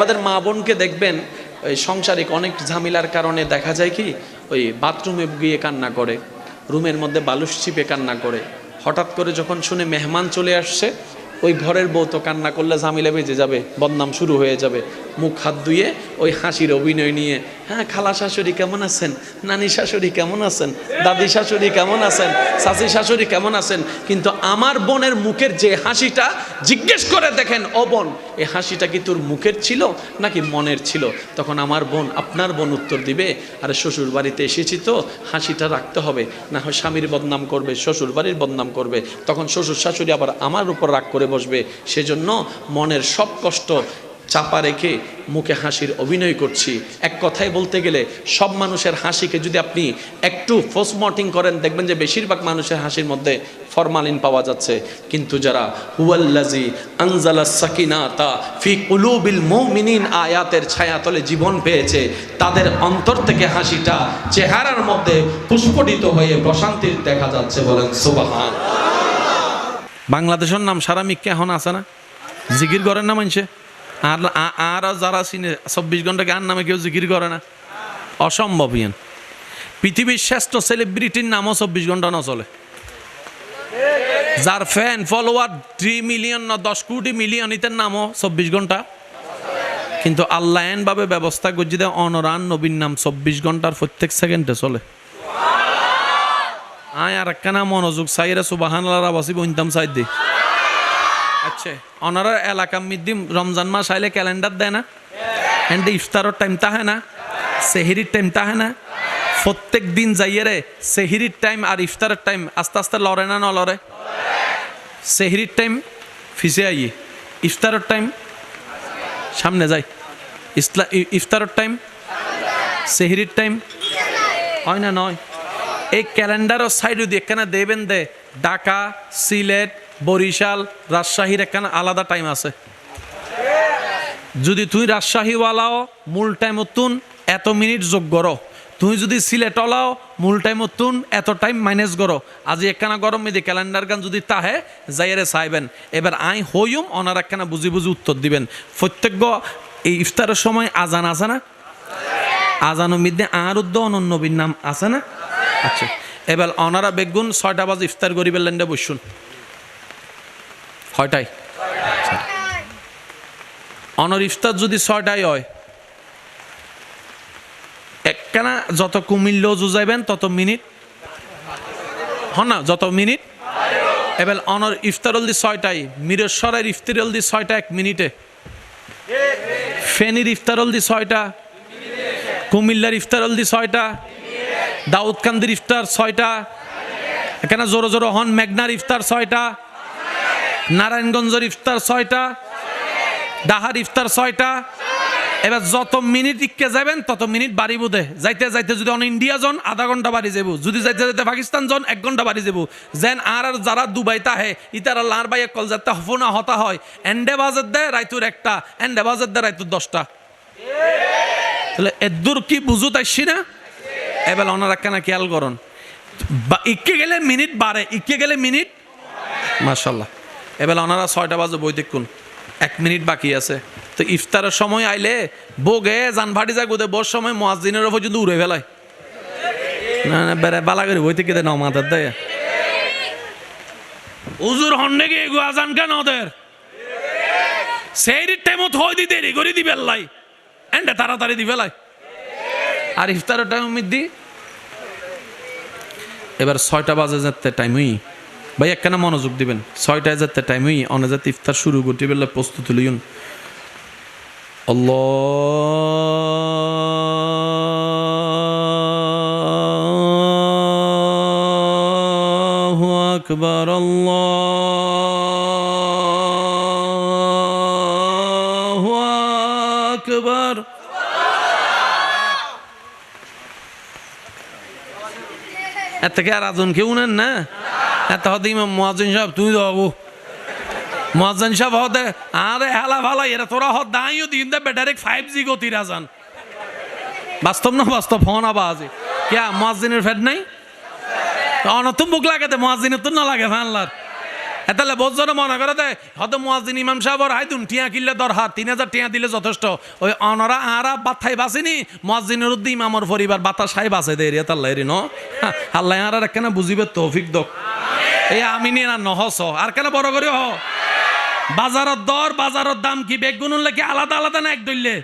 আমাদের মা বোনকে দেখবেন, ওই সংসারিক অনেক ঝামেলার কারণে দেখা যায় কি, ওই বাথরুমে গিয়ে কান্না করে, রুমের মধ্যে বালুস চিপে কান্না করে। হঠাৎ করে যখন শুনে মেহমান চলে আসছে ওই ঘরের বউ তো কান্না করলে ঝামেলা বেজে যাবে, বদনাম শুরু হয়ে যাবে। মুখ হাত ধুয়ে ওই হাসির অভিনয় নিয়ে হ্যাঁ খালা শাশুড়ি কেমন আছেন? নানি শাশুড়ি কেমন আছেন? দাদি শাশুড়ি কেমন আছেন? শাশি শাশুড়ি কেমন আছেন? কিন্তু আমার বোনের মুখের যে হাসিটা, জিজ্ঞেস করে দেখেন, ও বোন, এই হাসিটা কি তোর মুখের ছিল নাকি মনের ছিল? তখন আমার বোন, আপনার বোন উত্তর দিবে, আরে শ্বশুর বাড়িতে এসেছি তো, হাসিটা রাখতে হবে, না হয় স্বামীর বদনাম করবে শ্বশুর বাড়ির বদনাম করবে। তখন শ্বশুর শাশুড়ি আবার আমার উপর রাগ করে বসবে। সেজন্য মনের সব কষ্ট চাপা রেখে মুখে হাসির অভিনয় করছি। এক কথায় বলতে গেলে সব মানুষের হাসিকে যদি আপনি একটু পোস্টমর্টিং করেন, দেখবেন যে বেশিরভাগ মানুষের হাসির মধ্যে ফরমালিন পাওয়া যাচ্ছে। কিন্তু যারা হুয়াল্লাজি আনজালা সাকিনাতা ফি কুলুবিল মুমিনিন আয়াতের ছায়াতলে জীবন পেয়েছে, তাদের অন্তর থেকে হাসিটা চেহারার মধ্যে পুষ্পটিত হয়ে প্রশান্তির দেখা যাচ্ছে বলেন সুবাহান বাংলাদেশের নাম সারা মিক্কে এখন আছে না? জিকির করেন না মানুষে? আর আর যারা চিনে, চব্বিশ ঘন্টাকে আর নামে কেউ জিকির করে না। অসম্ভব, ইয়ান। পৃথিবীর শ্রেষ্ঠ সেলিব্রিটির নামও চব্বিশ ঘণ্টা না চলে যার ফ্যান ফলোয়ার থ্রি মিলিয়ন না দশ কোটি মিলিয়ন ইতের নামও চব্বিশ ঘণ্টা। কিন্তু আল্লাহ ভাবে ব্যবস্থা করছি দেয় অনরান নবীর নাম চব্বিশ ঘণ্টার প্রত্যেক সেকেন্ডে চলে। আয় আর একখানা মনোযোগ সাইরে সুবাহান আল্লাহ বাসি বইনতাম সাইড দি। আচ্ছা অনারা এলাকা মিদ্দি রমজান মাস আইলে ক্যালেন্ডার দেয় না? এন্ড ইফতারের টাইম তাহে না? সেহিরির টাইম তাহে না? প্রত্যেক দিন যাইয়ে রে, সেহিরির টাইম আর ইফতারের টাইম আস্তে আস্তে লড়ে না ন লড়ে সেহিরির টাইম ফিসে আইয়ে। ইফতারের টাইম সামনে যাই। ইসলা ইফতারের টাইম সেহিরির টাইম হয় না, নয়? এই ক্যালেন্ডারও সাইড দিয়ে একখানা দেবেন দে? ঢাকা, সিলেট, বরিশাল, রাজশাহীর একখানা আলাদা টাইম আছে। যদি তুই রাজশাহীওয়ালাও মূল টাইম তুন, এত মিনিট যোগ করো। তুই যদি সিলেট ওলাও মূল টাইম তুন, এত টাইম মাইনাস করো। আজি একখানা গরম মেদি ক্যালেন্ডার গান যদি তাহে, যাইয়ারে চাইবেন এবার আই হইম, ওনার একখানা বুঝি বুঝি উত্তর দিবেন। প্রত্যেক এই ইফতারের সময় আজান আছে না? আজানো মিদ্দে আর উদ্দ অনন্য নবীর নাম আছে না? আচ্ছা। এবার অনারা বেগুন ছয়টা বাজে ইফতার করি বেলেন বসুন। ছয়টায়? অনর ইফতার যদি ছয়টাই হয়, একখানা যত কুমিল্য জুজাইবেন তত মিনিট। হ না, যত মিনিট। এবার অনর ইফতার দি ছয়টাই মিরেশ্বরের ইফতার দি ছয়টা এক মিনিটে। ফেনির ইফতার দি ছয়টা। কুমিল্লার ইফতার দি ছয়টা। দাউদকান্দির ইফতার ছয়টা। এখানে জোরো জোরো হন মেঘনার ইফতার ছয়টা। নারায়ণগঞ্জের ইফতার ছয়টা। ডাহার ইফতার ছয়টা। এবার যত মিনিট ইককে যাবেন তত মিনিট বাড়ি বুধে যাইতে যাইতে যদি অন ইন্ডিয়া জন, আধা ঘণ্টা বাড়ি যাব যদি যাইতে যাইতে পাকিস্তান জন, এক ঘণ্টা বাড়ি যাব যেন আর আর যারা দুবাই তাহে ইতারা লার বাইয়ে কল যাতে হফনা হতা হয়। এন্ডে বাজের দেয় রাইতুর একটা। এন্ডে বাজের দেয় রাইতুর দশটা। তাহলে এদুর কি বুঝু তাইছি না এবার ওনারা কেন খেয়াল করুন? ইকে গেলে মিনিট বাড়ে, ইকে গেলে মিনিট? মাশাল্লাহ এবার ওনারা ছয়টা বাজে বই দেখুন, এক মিনিট বাকি আছে। তো ইফতারের সময় আইলে বোগে জান ভাটি যা গোদে বোর সময় মোয়াজিনের পর্যন্ত উড়ে ফেলায়। না না, বেড়ে, বালা করে বই থেকে দেয় মাথার দেয় উজুর হন্ডে গিয়ে গো আজান কেন ওদের? সেই টাইমত হই দি দেরি করে দিবে লাই এন্ডে তাড়াতাড়ি দিবে লাই আর ইফতারের টাইম মিদ্দি এবার ছয়টা বাজে যেতে টাইম হই। ভাই, একখানা মনোযোগ দিবেন। ছয়টায় যেতে টাইম হই, অনে যাতে ইফতার শুরু করতে বেলা প্রস্তুতি লইন আল্লাহু আকবার এত থেকে আর আজন কেউ নেন না? এত হতে মহাজন সাহেব, তুই যাব মহাজন সাহেব হতে আরে হেলা ভালা, এরা তোরা হত দাঁড়িয়ে দিন দে ডাইরেক্ট ফাইভ জি গতির আজান। বাস্তব না বাস্তব? ফোন আবাজে কে মহাজিনের ফেড নাই? অনতুম বুক লাগাতে মহাজিনের তো না লাগে ফানলার এতালে বোঝনো মনে করে দে, হয়তো মুয়াজ্জিন ইমাম সাহেবর হাইতুন টিয়া কিনলে দর হাত তিন হাজার টিয়া দিলে যথেষ্ট। ওই অনরা আরা বাথাই বাসিনি মুয়াজ্জিনের উদ্দি ইমামর পরিবার বাতা সাই বাসে দে এরিয়া তাল্লা এরি ন। আল্লাহ আর কেন বুঝিবে তৌফিক দক। এই আমি নিয়ে না নহস, আর কেন বড় করে হ বাজারত দর বাজারত দাম কি বেগুন কি আলাদা আলাদা না এক দইলে?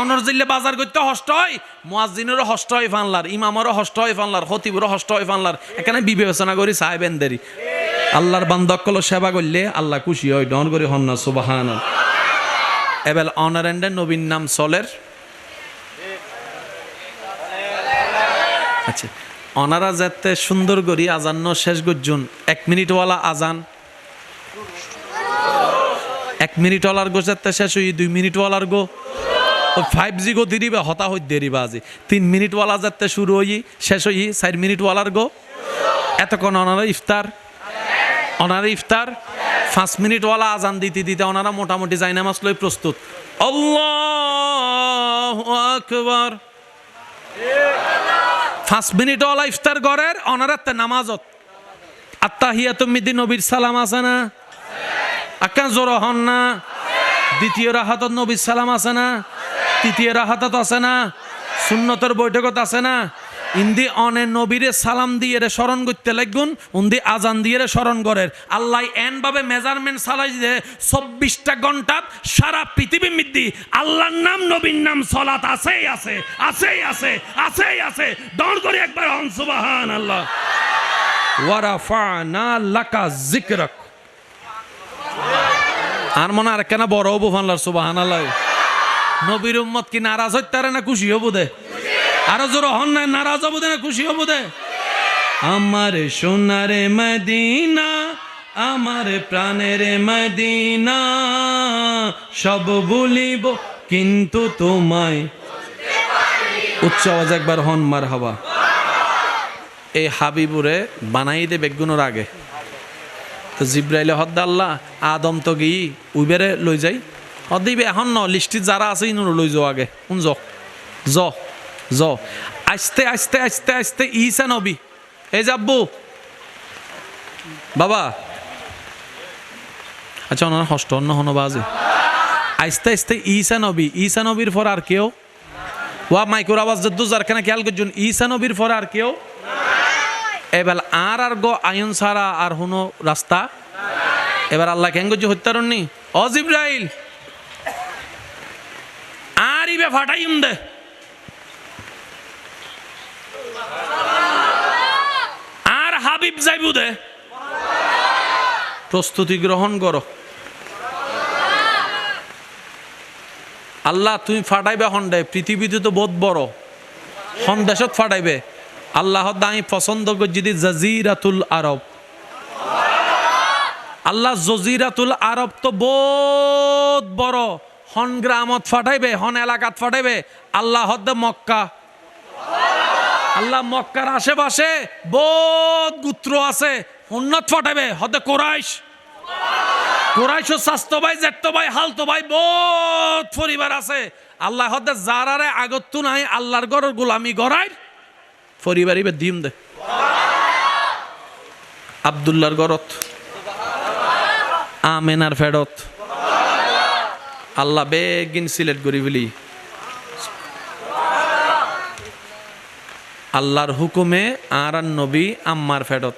অনর জিল্লে বাজার করতে হষ্ট হয়, মুয়াজ্জিনেরও হষ্ট হয় ফানলার, ইমামেরও হষ্ট হয় ফানলার, খতিবেরও হষ্ট হয় ফানলার। এখানে বিবেচনা করি সাহেবেন দেরি। আল্লাহর বান্ধকল সেবা করলে আল্লাহ খুশি হয়, ডন করি হন্না সুবাহান এবার অনারেন্ডের নবীন নাম সলের। আচ্ছা অনারা যাতে সুন্দর করি আজান্ন শেষ গর্জুন এক মিনিটওয়ালা আজান। এক মিনিট ওয়ালার গো যাতে শেষ হই, দুই মিনিট ওয়ালার গো ফাইভ জি গো দিরিবা হতা হই দেরিবা আজি। তিন মিনিট ওয়ালা যাতে শুরু হই, শেষ হই, চার মিনিট ওয়ালার গো। এতক্ষণ অনারা ইফতার। ওনারা ইফতার, পাঁচ মিনিট ওয়ালা আজান দিতে দিতে ওনারা মোটামুটি জাইনামাজ লই প্রস্তুত। আল্লাহ আকবার। পাঁচ মিনিট ওয়ালা ইফতার গড়ের ওনারা নামাজত। আত্মাহিয়াত মিদি নবীর সালাম আছে না? আকা জোর হন না? দ্বিতীয় রাহাতত নবীর সালাম আছে না? তৃতীয় রাহাতত আছে না? সুন্নতর বৈঠকত আছে না? ইন্দি অনে নবীরে সালাম দিয়ে স্মরণ করতে লাগুন উন্দি আজান দিয়ে স্মরণ করের আল্লাহ এন ভাবে মেজারমেন্ট চালাই দিয়ে চব্বিশটা ঘন্টাত সারা পৃথিবী মিদ্দি আল্লাহর নাম, নবীর নাম সলাত আছেই আছে আছেই আছে আছেই আছে। দৌড় করে একবার হন সুবাহান আল্লাহ আর মনে আর কেন বড় হব ফানলার সুবাহান আল্লাহ নবীর উম্মত কি নারাজ হইতারে না খুশি হব দে? আরও জোর হন না, নারাজ হব না, খুশি হব দে। আমার সোনারে মদিনা, আমার প্রাণের মদিনা, সব বলিব কিন্তু তোমায়। উচ্চ আওয়াজ একবার হন মার হবা এই হাবিবুরে বানাই দে বেগুনোর আগে। তো জিব্রাইলে হদ্দা আল্লাহ আদম তো গি উইবেরে লই যাই। হদিবে এখন ন লিস্টিত যারা আছে, ইনুর লই যাও আগে। শুন য জ। আস্তে আস্তে আস্তে আস্তে ইসা নবী। এই যাব্বু বাবা। আচ্ছা ওনার হষ্ট অন্য হন বাজে। আস্তে আস্তে ইসা নবী। ইসা নবীর পর আর কেউ? ওয়া, মাইকুর আওয়াজ যদ্দু যারখানে খেয়াল করছেন ইসা নবীর পর আর কেউ? এবার আর আর গো, আয়ন সারা, আর হুনো রাস্তা? এবার আল্লাহ কেন করছে হত্যারণনি অজিব্রাইল আর ইবে ফাটাইম দে আর হাবিব যাইবু প্রস্তুতি গ্রহণ আল্লাহ, তুমি ফাটাইবে হন্ডে পৃথিবীতে তো বহুত বড়। হন দেশত ফাটাইবে। আল্লাহ দাই পছন্দ যদি জাজিরাতুল আরব। আল্লাহ, জজিরাতুল আরব তো বহুত বড়। হন গ্রামত ফাটাইবে, হন এলাকাত ফাটাইবে। আল্লাহ মক্কা। আল্লাহ মক্কার আশেপাশে বহুত গুত্র আছে। উন্নত ফাটাইবে। হদ্দে কোরাইশ। কোরাইশ স্বাস্থ্য ভাই জেঠতো ভাই, হালতো ভাই, বহুত পরিবার আছে। আল্লাহ হদ্দে যারারে আগত্তু নাই, আল্লাহর গড়ের গোলামি গড়াই পরিবারই দিম দে। আবদুল্লার গরত। আমেনার ফেরত। আল্লাহ বেগিন সিলেক্ট করি বলি। আল্লাহর হুকুমে আর নবী আম্মার ফেরত।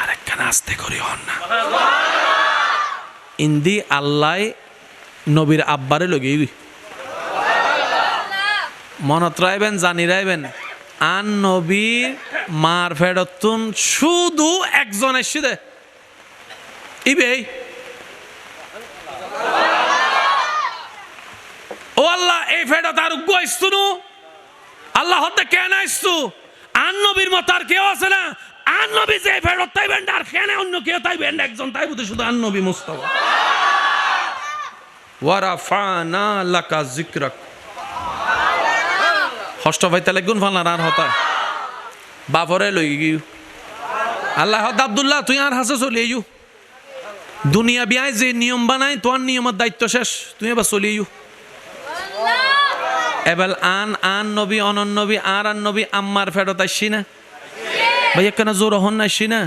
আরেকখানে আস্তে করি হন না। ইন্দি আল্লাহ নবীর আব্বারে লগেই মনত রাইবেন, জানি রাইবেন আন নবীর মার ফেরতুন শুধু একজন এসে দে। ইবেই আল্লাহ এই ফেরত আর গইস্তুনু আল্লাহ হতে কেন আইস্তু আন নবীর মত আর কেউ আছে না? আন নবী যে ফেরত তাইবেন আর কেন অন্য কেউ একজন তাই বুঝে শুধু আন নবী মুস্তাফা। ওয়ারাফানা লাকা যিকরাক। ষষ্ঠ ভাইতে লাগুন ফালার আর হতা। বাপরে লই গিয়ে। আল্লাহ হদ আব্দুল্লাহ, তুই আর হাসে চলে দুনিয়া বিয়ায় যে নিয়ম বানাই তোর নিয়মের দায়িত্ব শেষ। তুই এবার চলে এবার আন আন নবী, অনন নবী, আর আন নবী, আম্মার ফেরত আসছি না? ভাই কেন জোর হন নাই না?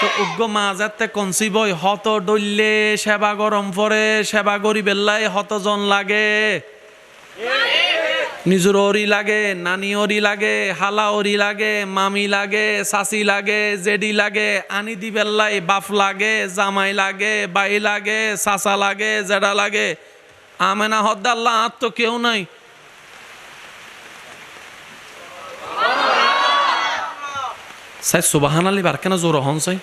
তো উগ্র মাজাতে কনসি বই হত ডললে সেবা গরম পরে, সেবা করি বেল্লাই হত জন লাগে। নিজের ওরি লাগে, নানি ওরি লাগে, হালা ওরি লাগে, মামি লাগে, সাসি লাগে, জেডি লাগে, আনি দি বেল্লাই বাপ লাগে, জামাই লাগে, বাই লাগে, সাসা লাগে, জেডা লাগে। আমেনা হদ্দাল্লাহ আর তো কেউ নাই। সাই সুবাহান আলী বার কেন জোর হন সাই